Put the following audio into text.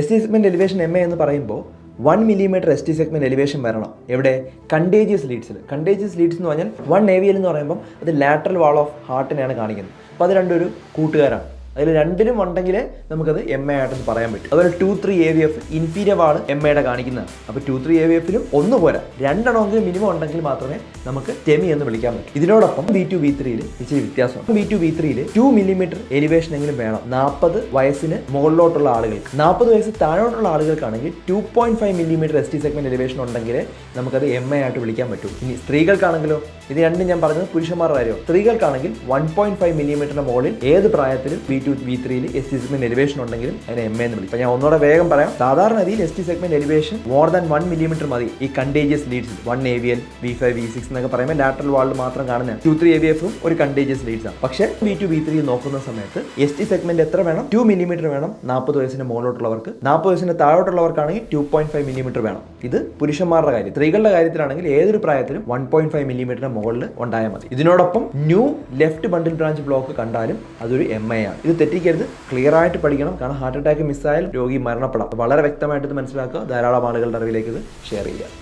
S T segment elevation M A എന്ന് പറയുമ്പോൾ one millimetre S T segment elevation വരണം. എവിടെ? കണ്ടേജിയസ് ലീഡ്സിൽ കണ്ടേജിയസ് ലീഡ്സ് എന്ന് പറഞ്ഞാൽ വൺ എൽ എന്ന് പറയുമ്പോൾ അത് ലാറ്ററൽ വാൾ ഓഫ് ഹാർട്ടിനെയാണ് കാണിക്കുന്നത്. അപ്പോൾ അത് രണ്ടൊരു കൂട്ടുകാരാണ്. അതിൽ രണ്ടിലും ഉണ്ടെങ്കിലേ നമുക്കത് എം എ ആയിട്ടെന്ന് പറയാൻ പറ്റും. അതുപോലെ two three A V F inferior ആണ് എം എയുടെ കാണിക്കുന്നത് അപ്പോൾ ടു ത്രീ എ വി എഫിലും ഒന്ന് പോരാ. രണ്ടെണ്ണമെങ്കിലും മിനിമം ഉണ്ടെങ്കിൽ മാത്രമേ നമുക്ക് ടെമി എന്ന് വിളിക്കാൻ പറ്റൂ. ഇതിനോടൊപ്പം ബി ടു ബി ത്രീയിൽ ഇച്ചിരി വ്യത്യാസമാണ് ബി ടു ബി ത്രീയിൽ ടു മില്ലിമീറ്റർ എലിവേഷൻ എങ്കിലും വേണം. നാൽപ്പത് വയസ്സിന് മുകളിലോട്ടുള്ള ആളുകൾക്ക്. നാൽപ്പത് വയസ്സ് താഴോട്ടുള്ള ആളുകൾക്കാണെങ്കിൽ two point five millimetre S T segment elevation ഉണ്ടെങ്കിൽ നമുക്കത് എം എ ആയിട്ട് വിളിക്കാൻ പറ്റും. ഇനി സ്ത്രീകൾക്കാണെങ്കിലോ ഇത് രണ്ടും ഞാൻ പറഞ്ഞത് പുരുഷന്മാരുടെ കാര്യം സ്ത്രീകൾക്കാണെങ്കിൽ വൺ പോയിന്റ് ഫൈവ് മില്ലിമീറ്ററിന്റെ മുകളിൽ ഏത് പ്രായത്തിലും ബി ടു വി ത്രീയിൽ എസ് ടി സെഗ്മെന്റ് എലിവേഷൻ ഉണ്ടെങ്കിലും അതിന് എം എന്ന് വിളിക്കും. ഞാൻ ഒന്നുകൂടെ വേഗം പറയാം. സാധാരണ രീതിയിൽ S T segment elevation more than one millimetre മതി. ഈ contiguous leads one A V L V five V six എന്നൊക്കെ പറയുമ്പോൾ ലാറ്ററൽ വാളിൽ മാത്രം കാണുന്ന ടു ത്രീ എ വി എഫും ഒരു കണ്ടേജിയസ് ലീഡ്സ് ആണ്. പക്ഷേ വി ടു വി ത്രീ നോക്കുന്ന സമയത്ത് എസ് ടി സെഗ്മെന്റ് എത്ര വേണം? ടു മില്ലിമീറ്റർ വേണം. നാൽപ്പത് വയസ്സിന് മുകളിലോട്ടുള്ളവർക്ക്. നാൽപ്പത് വയസ്സിന് താഴോട്ടുള്ളവർക്കാണെങ്കിൽ ടു പോയിന്റ് ഫൈവ് മില്ലിമീറ്റർ വേണം. ഇത് പുരുഷന്മാരുടെ കാര്യം. സ്ത്രീകളുടെ കാര്യത്തിലാണെങ്കിൽ ഏതൊരു പ്രായത്തിലും വൺ പോയിന്റ് ഫൈവ് മില്ലിമീറ്ററിന് മുകളിൽ ഉണ്ടായാൽ മതി. ഇതിനോടൊപ്പം new left bundle branch block കണ്ടാലും അതൊരു എം ഐ ആണ്. ഇത് തെറ്റിക്കരുത്. ക്ലിയർ ആയിട്ട് പഠിക്കണം. കാരണം ഹാർട്ട് അറ്റാക്ക് മിസ്സായാൽ രോഗി മരണപ്പെടാം. വളരെ വ്യക്തമായിട്ട് ഇത് മനസ്സിലാക്കുക. ധാരാളം ആളുകളുടെ അറിവിലേക്ക് ഇത് ഷെയർ ചെയ്യുക.